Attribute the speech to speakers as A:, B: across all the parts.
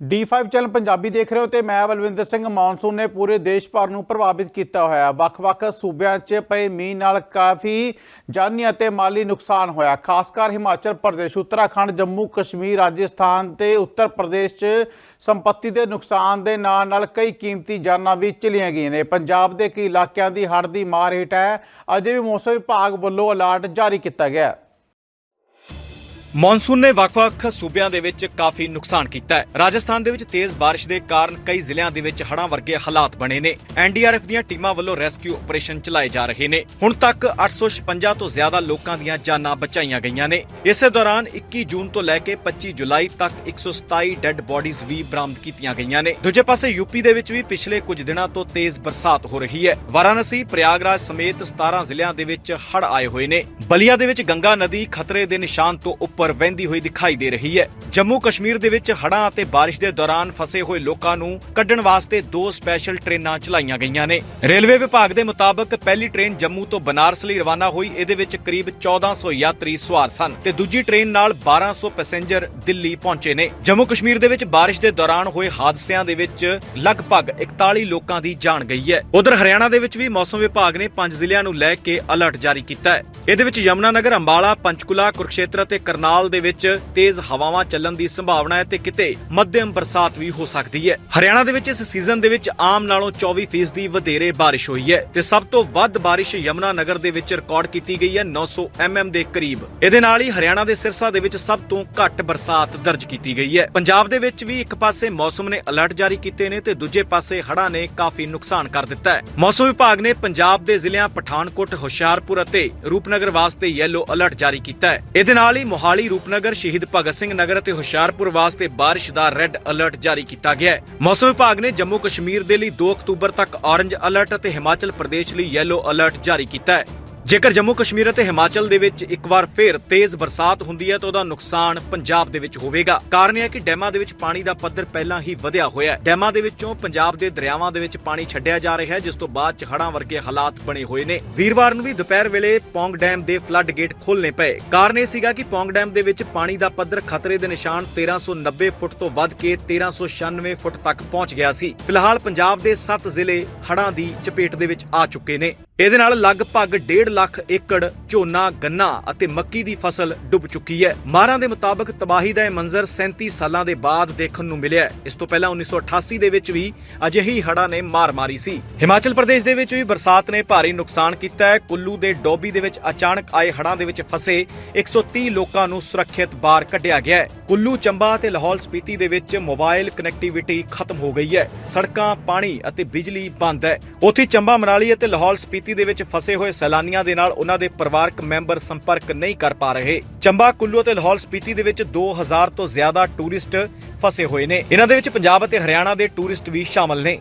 A: D5 channel Punjabi ਦੇਖ ਰਹੇ ਹੋ ਤੇ ਮੈਂ ਬਲਵਿੰਦਰ ਸਿੰਘ ਮੌਨਸੂਨ ਨੇ ਪੂਰੇ ਦੇਸ਼ ਭਰ ਨੂੰ ਪ੍ਰਭਾਵਿਤ ਕੀਤਾ ਹੋਇਆ ਵੱਖ-ਵੱਖ ਸੂਬਿਆਂ 'ਚ ਪਏ ਮੀਂਹ ਨਾਲ ਕਾਫੀ ਜਾਨੀ ਅਤੇ ਮਾਲੀ ਨੁਕਸਾਨ ਹੋਇਆ। ਖਾਸ ਕਰ ਹਿਮਾਚਲ ਪ੍ਰਦੇਸ਼, ਉੱਤਰਾਖੰਡ, ਜੰਮੂ, ਕਸ਼ਮੀਰ, ਰਾਜਸਥਾਨ ਤੇ ਉੱਤਰ ਪ੍ਰਦੇਸ਼ 'ਚ ਸੰਪत्ति ਦੇ ਨੁਕਸਾਨ ਦੇ ਨਾਲ ਨਾਲ ਕਈ ਕੀਮਤੀ ਜਾਨਾਂ ਵੀ ਚਲੀਆਂ ਗਈਆਂ ਨੇ। ਪੰਜਾਬ ਦੇ ਕਈ ਇਲਾਕਿਆਂ ਦੀ ਹੜ੍ਹ ਦੀ ਮਾਰ ਹੇਠ ਹੈ। ਅਜੇ ਵੀ ਮੌਸਮ ਵਿਭਾਗ ਵੱਲੋਂ ਅਲਰਟ ਜਾਰੀ ਕੀਤਾ ਗਿਆ ਹੈ।
B: ਮੌਨਸੂਨ ਨੇ ਵੱਖ-ਵੱਖ ਸੂਬਿਆਂ ਦੇ ਵਿੱਚ ਕਾਫੀ ਨੁਕਸਾਨ ਕੀਤਾ ਹੈ। ਰਾਜਸਥਾਨ ਦੇ ਵਿੱਚ ਤੇਜ਼ ਬਾਰਿਸ਼ ਦੇ ਕਾਰਨ ਕਈ ਜ਼ਿਲ੍ਹਿਆਂ ਦੇ ਵਿੱਚ ਹੜ੍ਹਾਂ ਵਰਗੇ ਹਾਲਾਤ ਬਣੇ ਨੇ। ਐਨਡੀਆਰਐਫ ਦੀਆਂ ਟੀਮਾਂ ਵੱਲੋਂ ਰੈਸਕਿਊ ਆਪਰੇਸ਼ਨ ਚਲਾਏ ਜਾ ਰਹੇ ਨੇ। ਹੁਣ ਤੱਕ 856 ਤੋਂ ਜ਼ਿਆਦਾ ਲੋਕਾਂ ਦੀਆਂ ਜਾਨਾਂ ਬਚਾਈਆਂ ਗਈਆਂ ਨੇ। ਇਸੇ ਦੌਰਾਨ 21 ਜੂਨ ਤੋਂ ਲੈ ਕੇ 25 ਜੁਲਾਈ ਤੱਕ 127 ਡੈੱਡ ਬੋਡੀਜ਼ ਵੀ ਬਰਾਮਦ ਕੀਤੀਆਂ ਗਈਆਂ ਨੇ। ਦੂਜੇ ਪਾਸੇ ਯੂਪੀ ਦੇ ਵਿੱਚ ਵੀ ਪਿਛਲੇ ਕੁਝ ਦਿਨਾਂ ਤੋਂ ਤੇਜ਼ ਬਰਸਾਤ ਹੋ ਰਹੀ ਹੈ। ਵਾਰਾਣਸੀ, ਪ੍ਰਯਾਗਰਾਜ ਸਮੇਤ 17 ਜ਼ਿਲ੍ਹਿਆਂ ਦੇ ਵਿੱਚ ਹੜ੍ਹ ਆਏ ਹੋਏ ਨੇ। ਬਲੀਆ ਦੇ ਵਿੱਚ ਗੰਗਾ ਨਦੀ ਖਤਰੇ ਦੇ ਨਿਸ਼ਾਨ ਤੋਂ ਉੱਪਰ ਵਹਿੰਦੀ ਹੋਈ ਦਿਖਾਈ ਦੇ ਰਹੀ ਹੈ। ਜੰਮੂ ਕਸ਼ਮੀਰ ਦੇ ਵਿੱਚ ਹੜ੍ਹਾਂ ਅਤੇ ਬਾਰਿਸ਼ ਦੇ ਦੌਰਾਨ ਫਸੇ ਹੋਏ ਲੋਕਾਂ ਨੂੰ ਕੱਢਣ ਵਾਸਤੇ ਦੋ ਸਪੈਸ਼ਲ ਟ੍ਰੇਨਾਂ ਚਲਾਈਆਂ ਗਈਆਂ ਨੇ। ਰੇਲਵੇ ਵਿਭਾਗ ਦੇ ਮੁਤਾਬਕ ਪਹਿਲੀ ਟ੍ਰੇਨ ਜੰਮੂ ਤੋਂ ਬਨਾਰਸ ਲਈ ਰਵਾਨਾ ਹੋਈ, ਇਹਦੇ ਵਿੱਚ ਕਰੀਬ 1400 ਯਾਤਰੀ ਸਵਾਰ ਸਨ ਤੇ ਦੂਜੀ ਟ੍ਰੇਨ ਨਾਲ 1200 ਪੈਸੇਂਜਰ ਦਿੱਲੀ ਪਹੁੰਚੇ ਨੇ। ਜੰਮੂ ਕਸ਼ਮੀਰ ਦੇ ਵਿੱਚ ਬਾਰਿਸ਼ ਦੇ ਦੌਰਾਨ ਹੋਏ ਹਾਦਸਿਆਂ ਦੇ ਵਿੱਚ ਲਗਭਗ 41 ਲੋਕਾਂ ਦੀ ਜਾਨ ਗਈ ਹੈ। ਉਧਰ ਹਰਿਆਣਾ ਦੇ ਵਿੱਚ ਵੀ ਮੌਸਮ ਵਿਭਾਗ ਨੇ ਪੰਜ ਜ਼ਿਲ੍ਹਿਆਂ ਨੂੰ ਲੈ ਕੇ ਅਲਰਟ ਜਾਰੀ ਕੀਤਾ ਹੈ। ਇਹਦੇ ਵਿੱਚ ਯਮੁਨਾਨਗਰ, ਅੰਬਾਲਾ, ਪੰਚਕੁਲਾ, ਕੁਰਕਸ਼ੇਤਰ ਅਤੇ ਕਰਨਾਲ ਦੇ ਵਿੱਚ ਤੇਜ਼ ਹਵਾਵਾਂ ਚੱਲਣ ਦੀ ਸੰਭਾਵਨਾ ਹੈ ਤੇ ਕਿਤੇ ਮੱਧਮ ਬਰਸਾਤ ਵੀ ਹੋ ਸਕਦੀ ਹੈ। ਹਰਿਆਣਾ ਦੇ ਵਿੱਚ ਇਸ ਸੀਜ਼ਨ ਦੇ ਵਿੱਚ ਆਮ ਨਾਲੋਂ 24% ਦੀ ਵਧੇਰੇ ਬਾਰਿਸ਼ ਹੋਈ ਹੈ ਤੇ ਸਭ ਤੋਂ ਵੱਧ ਬਾਰਿਸ਼ ਯਮੁਨਾਨਗਰ ਦੇ ਵਿੱਚ ਰਿਕਾਰਡ ਕੀਤੀ ਗਈ ਹੈ 900 mm ਦੇ ਕਰੀਬ। ਇਹਦੇ ਨਾਲ ਹੀ ਹਰਿਆਣਾ ਦੇ ਸਿਰਸਾ ਦੇ ਵਿੱਚ ਸਭ ਤੋਂ ਘੱਟ ਬਰਸਾਤ ਦਰਜ ਕੀਤੀ ਗਈ ਹੈ। ਪੰਜਾਬ ਦੇ ਵਿੱਚ ਵੀ ਇੱਕ ਪਾਸੇ ਮੌਸਮ ਨੇ ਅਲਰਟ ਜਾਰੀ ਕੀਤੇ ਨੇ ਤੇ ਦੂਜੇ ਪਾਸੇ ਹੜ੍ਹਾਂ ਨੇ ਕਾਫੀ ਨੁਕਸਾਨ ਕਰ ਦਿੱਤਾ ਹੈ। ਮੌਸਮ ਵਿਭਾਗ ਨੇ ਪੰਜਾਬ ਦੇ ਜ਼ਿਲ੍ਹਿਆਂ ਪਠਾਨਕੋਟ, ਹੁਸ਼ਿਆਰਪੁਰ ਅਤੇ ਰੂਪਨਗਰ ਵਾਸਤੇ ਯੈਲੋ ਅਲਰਟ ਜਾਰੀ ਕੀਤਾ ਹੈ। ਇਹਦੇ ਨਾਲ ਹੀ ਮੋਹਾਲੀ ਰੂਪਨਗਰ ਸ਼ਹੀਦ ਭਗਤ ਸਿੰਘ ਨਗਰ ਅਤੇ ਹੁਸ਼ਿਆਰਪੁਰ ਵਾਸਤੇ ਬਾਰਿਸ਼ ਦਾ ਰੈੱਡ ਅਲਰਟ ਜਾਰੀ ਕੀਤਾ ਗਿਆ ਹੈ। ਮੌਸਮ ਵਿਭਾਗ ਨੇ ਜੰਮੂ ਕਸ਼ਮੀਰ ਦੇ ਲਈ 2 ਅਕਤੂਬਰ ਤੱਕ ਔਰੰਜ ਅਲਰਟ ਅਤੇ ਹਿਮਾਚਲ ਪ੍ਰਦੇਸ਼ ਲਈ ਯੈਲੋ ਅਲਰਟ ਜਾਰੀ ਕੀਤਾ ਹੈ। ਜੇਕਰ ਜੰਮੂ ਕਸ਼ਮੀਰ ਅਤੇ ਹਿਮਾਚਲ ਦੇ ਵਿੱਚ ਇੱਕ ਵਾਰ ਫੇਰ ਤੇਜ਼ ਬਰਸਾਤ ਹੁੰਦੀ ਹੈ ਤਾਂ ਉਹਦਾ ਨੁਕਸਾਨ ਪੰਜਾਬ ਦੇ ਵਿੱਚ ਹੋਵੇਗਾ। ਕਾਰਨ ਇਹ ਹੈ ਕਿ ਡੈਮਾਂ ਦੇ ਵਿੱਚ ਪਾਣੀ ਦਾ ਪੱਧਰ ਪਹਿਲਾਂ ਹੀ ਵਧਿਆ ਹੋਇਆ ਹੈ। ਡੈਮਾਂ ਦੇ ਵਿੱਚੋਂ ਪੰਜਾਬ ਦੇ ਦਰਿਆਵਾਂ ਦੇ ਵਿੱਚ ਪਾਣੀ ਛੱਡਿਆ ਜਾ ਰਿਹਾ ਹੈ, ਜਿਸ ਤੋਂ ਬਾਅਦ ਚ ਹੜ੍ਹਾਂ ਵਰਗੇ ਹਾਲਾਤ ਬਣੇ ਹੋਏ ਨੇ। ਵੀਰਵਾਰ ਨੂੰ ਵੀ ਦੁਪਹਿਰ ਵੇਲੇ ਪੌਂਗ ਡੈਮ ਦੇ ਫਲੱਡ ਗੇਟ ਖੋਲ੍ਹਣੇ ਪਏ। ਕਾਰਨ ਇਹ ਸੀਗਾ ਕਿ ਪੌਂਗ ਡੈਮ ਦੇ ਵਿੱਚ ਪਾਣੀ ਦਾ ਪੱਧਰ ਖਤਰੇ ਦੇ ਨਿਸ਼ਾਨ 1390 ਫੁੱਟ ਤੋਂ ਵੱਧ ਕੇ 1396 ਫੁੱਟ ਤੱਕ ਪਹੁੰਚ ਗਿਆ ਸੀ। ਫਿਲਹਾਲ ਪੰਜਾਬ ਦੇ 7 ਜ਼ਿਲ੍ਹੇ ਹੜ੍ਹਾਂ ਦੀ ਚਪੇਟ ਦੇ ਵਿੱਚ ਆ ਚੁੱਕੇ ਨੇ। ਇਹਦੇ ਨਾਲ ਲਗਭਗ 1.5 ਲੱਖ ਏਕੜ ਝੋਨਾ, ਗੰਨਾ ਅਤੇ ਮੱਕੀ ਦੀ ਫਸਲ ਡੁੱਬ ਚੁੱਕੀ ਹੈ। ਮਾਰਾਂ ਦੇ ਮੁਤਾਬਕ ਤਬਾਹੀ ਦਾ ਇਹ ਮੰਜ਼ਰ 37 ਸਾਲਾਂ ਦੇ ਬਾਅਦ ਦੇਖਣ ਨੂੰ ਮਿਲਿਆ ਇਸ ਤੋਂ ਪਹਿਲਾਂ 1988 ਦੇ ਵਿੱਚ ਵੀ ਅਜਿਹੀ ਹੜ੍ਹਾਂ ਨੇ ਮਾਰ ਮਾਰੀ ਸੀ। ਹਿਮਾਚਲ ਪ੍ਰਦੇਸ਼ ਦੇ ਵਿੱਚ ਵੀ ਬਰਸਾਤ ਨੇ ਭਾਰੀ ਨੁਕਸਾਨ ਕੀਤਾ ਹੈ। ਕੁੱਲੂ ਦੇ ਡੋਬੀ ਦੇ ਵਿੱਚ ਅਚਾਨਕ ਆਏ ਹੜ੍ਹਾਂ ਦੇ ਵਿੱਚ ਫਸੇ 130 ਲੋਕਾਂ ਨੂੰ ਸੁਰੱਖਿਅਤ ਬਾਹਰ ਕੱਢਿਆ ਗਿਆ ਹੈ। ਕੁੱਲੂ, ਚੰਬਾ ਅਤੇ ਲਾਹੌਲ ਸਪੀਤੀ ਦੇ ਵਿੱਚ ਮੋਬਾਈਲ ਕਨੈਕਟੀਵਿਟੀ ਖਤਮ ਹੋ ਗਈ ਹੈ। ਸੜਕਾਂ, ਪਾਣੀ ਅਤੇ ਬਿਜਲੀ ਬੰਦ ਹੈ। ਉੱਥੇ ਚੰਬਾ, ਮਨਾਲੀ ਅਤੇ ਲਾਹੌਲ ਸਪੀਤੀ ਦੇ ਵਿੱਚ ਫਸੇ ਹੋਏ ਸੈਲਾਨੀਆਂ ਦੇ ਨਾਲ ਉਹਨਾਂ ਦੇ ਪਰਿਵਾਰਕ ਮੈਂਬਰ ਸੰਪਰਕ ਨਹੀਂ ਕਰ ਪਾ ਰਹੇ। ਚੰਬਾ, ਕੁੱਲੂ ਅਤੇ ਲਾਹੌਲ ਸਪੀਤੀ ਦੇ ਵਿੱਚ 2000 ਤੋਂ ਜ਼ਿਆਦਾ ਟੂਰਿਸਟ ਫਸੇ ਹੋਏ ਨੇ। ਇਹਨਾਂ ਦੇ ਵਿੱਚ ਪੰਜਾਬ ਅਤੇ ਹਰਿਆਣਾ ਦੇ ਟੂਰਿਸਟ ਵੀ ਸ਼ਾਮਲ ਨੇ।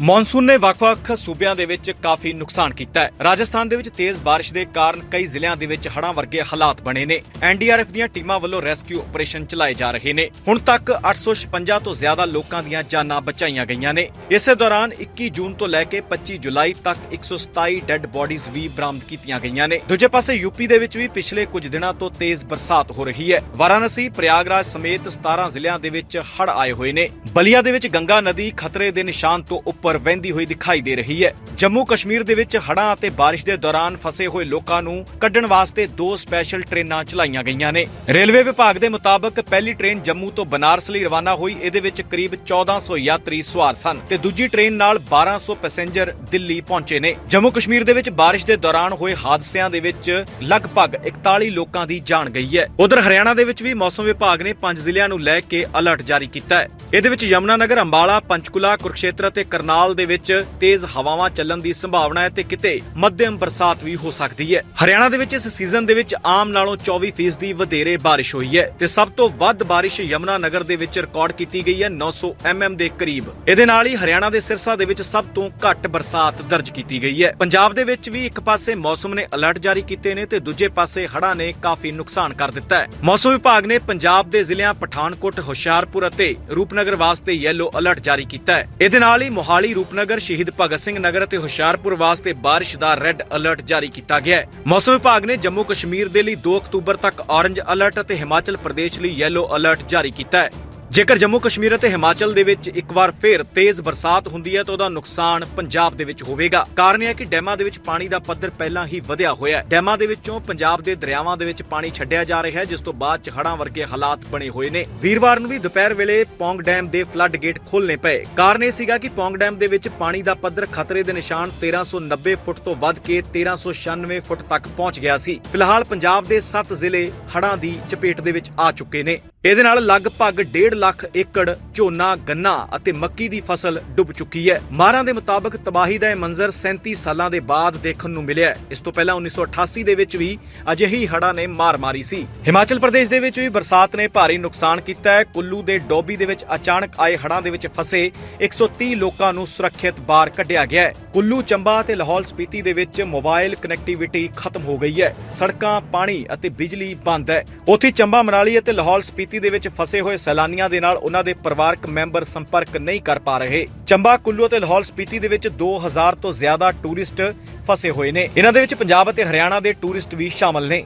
B: ਮੌਨਸੂਨ ਨੇ ਵੱਖ-ਵੱਖ ਸੂਬਿਆਂ ਦੇ ਵਿੱਚ ਕਾਫੀ ਨੁਕਸਾਨ ਕੀਤਾ ਹੈ। ਰਾਜਸਥਾਨ ਦੇ ਵਿੱਚ ਤੇਜ਼ ਬਾਰਿਸ਼ ਦੇ ਕਾਰਨ ਕਈ ਜ਼ਿਲ੍ਹਿਆਂ ਦੇ ਵਿੱਚ ਹੜ੍ਹਾਂ ਵਰਗੇ ਹਾਲਾਤ ਬਣੇ ਨੇ। ਐਨਡੀਆਰਐਫ ਦੀਆਂ ਟੀਮਾਂ ਵੱਲੋਂ ਰੈਸਕਿਊ ਆਪਰੇਸ਼ਨ ਚਲਾਏ ਜਾ ਰਹੇ ਨੇ। ਹੁਣ ਤੱਕ 856 ਤੋਂ ਜ਼ਿਆਦਾ ਲੋਕਾਂ ਦੀਆਂ ਜਾਨਾਂ ਬਚਾਈਆਂ ਗਈਆਂ ਨੇ। ਇਸੇ ਦੌਰਾਨ 21 ਜੂਨ ਤੋਂ ਲੈ ਕੇ 25 ਜੁਲਾਈ ਤੱਕ 127 ਡੈੱਡ ਬੋਡੀਜ਼ ਵੀ ਬਰਾਮਦ ਕੀਤੀਆਂ ਗਈਆਂ ਨੇ। ਦੂਜੇ ਪਾਸੇ ਯੂਪੀ ਦੇ ਵਿੱਚ ਵੀ ਪਿਛਲੇ ਕੁਝ ਦਿਨਾਂ ਤੋਂ ਤੇਜ਼ ਬਰਸਾਤ ਹੋ ਰਹੀ ਹੈ। ਵਾਰਾਣਸੀ, ਪ੍ਰਯਾਗਰਾਜ ਸਮੇਤ 17 ਜ਼ਿਲ੍ਹਿਆਂ ਦੇ ਵਿੱਚ ਹੜ੍ਹ ਆਏ ਹੋਏ ਨੇ। ਬਲੀਆ ਦੇ ਵਿੱਚ ਗੰਗਾ ਨਦੀ ਖਤਰੇ ਦੇ ਨਿਸ਼ਾਨ ਤੋਂ ਉੱਪਰ ਵਹਿੰਦੀ ਹੋਈ ਦਿਖਾਈ ਦੇ ਰਹੀ ਹੈ। ਜੰਮੂ ਕਸ਼ਮੀਰ ਦੇ ਵਿੱਚ ਹੜ੍ਹਾਂ ਅਤੇ ਬਾਰਿਸ਼ ਦੇ ਦੌਰਾਨ ਫਸੇ ਹੋਏ ਲੋਕਾਂ ਨੂੰ ਕੱਢਣ ਵਾਸਤੇ ਦੋ ਸਪੈਸ਼ਲ ਟ੍ਰੇਨਾਂ ਚਲਾਈਆਂ ਗਈਆਂ ਨੇ। ਰੇਲਵੇ ਵਿਭਾਗ ਦੇ ਮੁਤਾਬਕ ਪਹਿਲੀ ਟ੍ਰੇਨ ਜੰਮੂ ਤੋਂ ਬਨਾਰਸ ਲਈ ਰਵਾਨਾ ਹੋਈ, ਇਹਦੇ ਵਿੱਚ ਕਰੀਬ 1400 ਯਾਤਰੀ ਸਵਾਰ ਸਨ ਤੇ ਦੂਜੀ ਟ੍ਰੇਨ ਨਾਲ 1200 ਪੈਸੇਂਜਰ ਦਿੱਲੀ ਪਹੁੰਚੇ ਨੇ। ਜੰਮੂ ਕਸ਼ਮੀਰ ਦੇ ਵਿੱਚ ਬਾਰਿਸ਼ ਦੇ ਦੌਰਾਨ ਹੋਏ ਹਾਦਸਿਆਂ ਦੇ ਵਿੱਚ ਲਗਭਗ 41 ਲੋਕਾਂ ਦੀ ਜਾਨ ਗਈ ਹੈ। ਉਧਰ ਹਰਿਆਣਾ ਦੇ ਵਿੱਚ ਵੀ ਮੌਸਮ ਵਿਭਾਗ ਨੇ ਪੰਜ ਜ਼ਿਲ੍ਹਿਆਂ ਨੂੰ ਲੈ ਕੇ ਅਲਰਟ ਜਾਰੀ ਕੀਤਾ ਹੈ। ਇਹਦੇ ਵਿੱਚ ਯਮੁਨਾਨਗਰ, ਅੰਬਾਲਾ, ਪੰਚਕੁਲਾ, ਕੁਰਕਸ਼ੇਤਰ ਅਤੇ ਕਰਨਾਲ ਕਰਨਾਲ ਦੇ ਵਿੱਚ ਤੇਜ਼ ਹਵਾਵਾਂ ਚੱਲਣ ਦੀ ਸੰਭਾਵਨਾ ਹੈ ਤੇ ਕਿਤੇ ਮੱਧਮ ਬਰਸਾਤ ਵੀ ਹੋ ਸਕਦੀ ਹੈ। ਹਰਿਆਣਾ ਦੇ ਵਿੱਚ ਇਸ ਸੀਜ਼ਨ ਦੇ ਵਿੱਚ ਆਮ ਨਾਲੋਂ 24% ਦੀ ਵਧੇਰੇ ਬਾਰਿਸ਼ ਹੋਈ ਹੈ ਤੇ ਸਭ ਤੋਂ ਵੱਧ ਬਾਰਿਸ਼ ਯਮਨਾ ਨਗਰ ਦੇ ਵਿੱਚ ਰਿਕਾਰਡ ਕੀਤੀ ਗਈ ਹੈ 900 mm ਦੇ ਕਰੀਬ। ਇਹਦੇ ਨਾਲ ਹੀ ਹਰਿਆਣਾ ਦੇ ਸਿਰਸਾ ਦੇ ਵਿੱਚ ਸਭ ਤੋਂ ਘੱਟ ਬਰਸਾਤ ਦਰਜ ਕੀਤੀ ਗਈ ਹੈ। ਪੰਜਾਬ ਦੇ ਵਿੱਚ ਵੀ ਇੱਕ ਪਾਸੇ ਮੌਸਮ ਨੇ ਅਲਰਟ ਜਾਰੀ ਕੀਤੇ ਨੇ ਤੇ ਦੂਜੇ ਪਾਸੇ ਹੜ੍ਹਾਂ ਨੇ ਕਾਫੀ ਨੁਕਸਾਨ ਕਰ ਦਿੱਤਾ ਹੈ। ਮੌਸਮ ਵਿਭਾਗ ਨੇ ਪੰਜਾਬ ਦੇ ਜ਼ਿਲ੍ਹਿਆਂ ਪਠਾਨਕੋਟ, ਹੁਸ਼ਿਆਰਪੁਰ ਅਤੇ ਰੂਪਨਗਰ ਵਾਸਤੇ ਯੈਲੋ ਅਲਰਟ ਜਾਰੀ ਕੀਤਾ ਹੈ। ਇਹਦੇ ਨਾਲ ਹੀ ਮੋਹਾਲੀ ਰੂਪਨਗਰ ਸ਼ਹੀਦ ਭਗਤ ਸਿੰਘ ਨਗਰ ਅਤੇ ਹੁਸ਼ਿਆਰਪੁਰ ਵਾਸਤੇ ਬਾਰਿਸ਼ ਦਾ ਰੈੱਡ ਅਲਰਟ ਜਾਰੀ ਕੀਤਾ ਗਿਆ ਹੈ। ਮੌਸਮ ਵਿਭਾਗ ਨੇ ਜੰਮੂ ਕਸ਼ਮੀਰ ਦੇ ਲਈ 2 ਅਕਤੂਬਰ ਤੱਕ ਔਰੰਜ ਅਲਰਟ ਅਤੇ ਹਿਮਾਚਲ ਪ੍ਰਦੇਸ਼ ਲਈ ਯੈਲੋ ਅਲਰਟ ਜਾਰੀ ਕੀਤਾ ਹੈ। ਜੇਕਰ ਜੰਮੂ ਕਸ਼ਮੀਰ ਅਤੇ ਹਿਮਾਚਲ ਦੇ ਵਿੱਚ ਇੱਕ ਵਾਰ ਫੇਰ ਤੇਜ਼ ਬਰਸਾਤ ਹੁੰਦੀ ਹੈ ਤਾਂ ਉਹਦਾ ਨੁਕਸਾਨ ਪੰਜਾਬ ਦੇ ਵਿੱਚ ਹੋਵੇਗਾ। ਕਾਰਨ ਇਹ ਹੈ ਕਿ ਡੈਮਾਂ ਦੇ ਵਿੱਚ ਪਾਣੀ ਦਾ ਪੱਧਰ ਪਹਿਲਾਂ ਹੀ ਵਧਿਆ ਹੋਇਆ ਹੈ। ਡੈਮਾਂ ਦੇ ਵਿੱਚੋਂ ਪੰਜਾਬ ਦੇ ਦਰਿਆਵਾਂ ਦੇ ਵਿੱਚ ਪਾਣੀ ਛੱਡਿਆ ਜਾ ਰਿਹਾ ਹੈ, ਜਿਸ ਤੋਂ ਬਾਅਦ ਚ ਹੜਾਂ ਵਰਗੇ ਹਾਲਾਤ ਬਣੇ ਹੋਏ ਨੇ। ਵੀਰਵਾਰ ਨੂੰ ਵੀ ਦੁਪਹਿਰ ਵੇਲੇ ਪੌਂਗ ਡੈਮ ਦੇ ਫਲੱਡ ਗੇਟ ਖੋਲ੍ਹਣੇ ਪਏ। ਕਾਰਨ ਇਹ ਸੀਗਾ ਕਿ ਪੌਂਗ ਡੈਮ ਦੇ ਵਿੱਚ ਪਾਣੀ ਦਾ ਪੱਧਰ ਖਤਰੇ ਦੇ ਨਿਸ਼ਾਨ 1390 ਫੁੱਟ ਤੋਂ ਵੱਧ ਕੇ 1396 ਫੁੱਟ ਤੱਕ ਪਹੁੰਚ ਗਿਆ ਸੀ। ਫਿਲਹਾਲ ਪੰਜਾਬ ਦੇ 7 ਜ਼ਿਲ੍ਹੇ ਹੜ੍ਹਾਂ ਦੀ ਚਪੇਟ ਦੇ ਵਿੱਚ ਆ ਚੁੱਕੇ ਨੇ। ਇਹਦੇ ਨਾਲ ਲਗਭਗ 1.5 ਲੱਖ ਏਕੜ ਝੋਨਾ, ਗੰਨਾ ਅਤੇ ਮੱਕੀ ਦੀ ਫਸਲ ਡੁੱਬ ਚੁੱਕੀ ਹੈ। ਮਾਰਾਂ ਦੇ ਮੁਤਾਬਕ ਤਬਾਹੀ ਦਾ ਇਹ ਮੰਜ਼ਰ 37 ਸਾਲਾਂ ਦੇ ਬਾਅਦ ਦੇਖਣ ਨੂੰ ਮਿਲਿਆ ਇਸ ਤੋਂ ਪਹਿਲਾਂ 1988 ਦੇ ਵਿੱਚ ਵੀ ਅਜਿਹੀ ਹੜ੍ਹਾਂ ਨੇ ਮਾਰ ਮਾਰੀ ਸੀ। ਹਿਮਾਚਲ ਪ੍ਰਦੇਸ਼ ਦੇ ਵਿੱਚ ਵੀ ਬਰਸਾਤ ਨੇ ਭਾਰੀ ਨੁਕਸਾਨ ਕੀਤਾ ਹੈ। ਕੁੱਲੂ ਦੇ ਡੋਬੀ ਦੇ ਵਿੱਚ ਅਚਾਨਕ ਆਏ ਹੜ੍ਹਾਂ ਦੇ ਵਿੱਚ ਫਸੇ 130 ਲੋਕਾਂ ਨੂੰ ਸੁਰੱਖਿਅਤ ਬਾਹਰ ਕੱਢਿਆ ਗਿਆ ਹੈ। ਕੁੱਲੂ, ਚੰਬਾ ਅਤੇ ਲਾਹੌਲ ਸਪੀਤੀ ਦੇ ਵਿੱਚ ਮੋਬਾਈਲ ਕਨੈਕਟੀਵਿਟੀ ਖਤਮ ਹੋ ਗਈ ਹੈ। ਸੜਕਾਂ, ਪਾਣੀ ਅਤੇ ਬਿਜਲੀ ਬੰਦ ਹੈ। ਉੱਥੇ ਚੰਬਾ, ਮਨਾਲੀ ਅਤੇ ਲਾਹੌਲ ਸਪੀਤੀ ਦੇ ਵਿੱਚ ਫਸੇ ਹੋਏ ਸੈਲਾਨੀਆਂ ਦੇ ਨਾਲ ਉਹਨਾਂ ਦੇ ਪਰਿਵਾਰਕ ਮੈਂਬਰ ਸੰਪਰਕ ਨਹੀਂ ਕਰ ਪਾ ਰਹੇ। ਚੰਬਾ, ਕੁੱਲੂ ਅਤੇ ਲਾਹੌਲ ਸਪੀਤੀ ਦੇ ਵਿੱਚ 2000 ਤੋਂ ਜ਼ਿਆਦਾ ਟੂਰਿਸਟ ਫਸੇ ਹੋਏ ਨੇ। ਇਹਨਾਂ ਦੇ ਵਿੱਚ ਪੰਜਾਬ ਅਤੇ ਹਰਿਆਣਾ ਦੇ ਟੂਰਿਸਟ ਵੀ ਸ਼ਾਮਲ ਨੇ।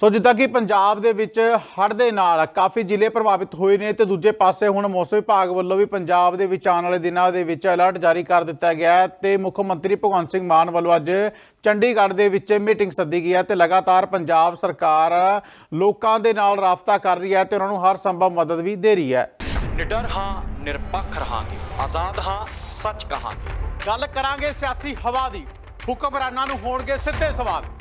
A: ਸੋ ਜਿੱਦਾਂ ਕਿ ਪੰਜਾਬ ਦੇ ਵਿੱਚ ਹੜ੍ਹ ਦੇ ਨਾਲ ਕਾਫੀ ਜ਼ਿਲ੍ਹੇ ਪ੍ਰਭਾਵਿਤ ਹੋਏ ਨੇ ਤੇ ਦੂਜੇ ਪਾਸੇ ਹੁਣ ਮੌਸਮ ਵਿਭਾਗ ਵੱਲੋਂ ਵੀ ਪੰਜਾਬ ਦੇ ਵਿੱਚ ਆਉਣ ਵਾਲੇ ਦਿਨਾਂ ਦੇ ਵਿੱਚ ਅਲਰਟ ਜਾਰੀ ਕਰ ਦਿੱਤਾ ਗਿਆ ਹੈ ਤੇ ਮੁੱਖ ਮੰਤਰੀ ਭਗਵੰਤ ਸਿੰਘ ਮਾਨ ਵੱਲੋਂ ਅੱਜ ਚੰਡੀਗੜ੍ਹ ਦੇ ਵਿੱਚ ਮੀਟਿੰਗ ਸੱਦੀ ਗਈ ਹੈ ਤੇ ਲਗਾਤਾਰ ਪੰਜਾਬ ਸਰਕਾਰ ਲੋਕਾਂ ਦੇ ਨਾਲ ਰਾਬਤਾ ਕਰ ਰਹੀ ਹੈ ਤੇ ਉਹਨਾਂ ਨੂੰ ਹਰ ਸੰਭਵ ਮਦਦ ਵੀ ਦੇ ਰਹੀ ਹੈ।
C: ਨਿਡਰ ਹਾਂ ਨਿਰਪੱਖ ਰਹਾਂਗੇ। ਆਜ਼ਾਦ ਹਾਂ ਸੱਚ ਕਹਾਂਗੇ।
A: ਗੱਲ ਕਰਾਂਗੇ ਸਿਆਸੀ ਹਵਾ ਦੀ। ਹੁਕਮਰਾਨਾਂ ਨੂੰ ਹੋਣਗੇ ਸਿੱਧੇ ਸਵਾਲ।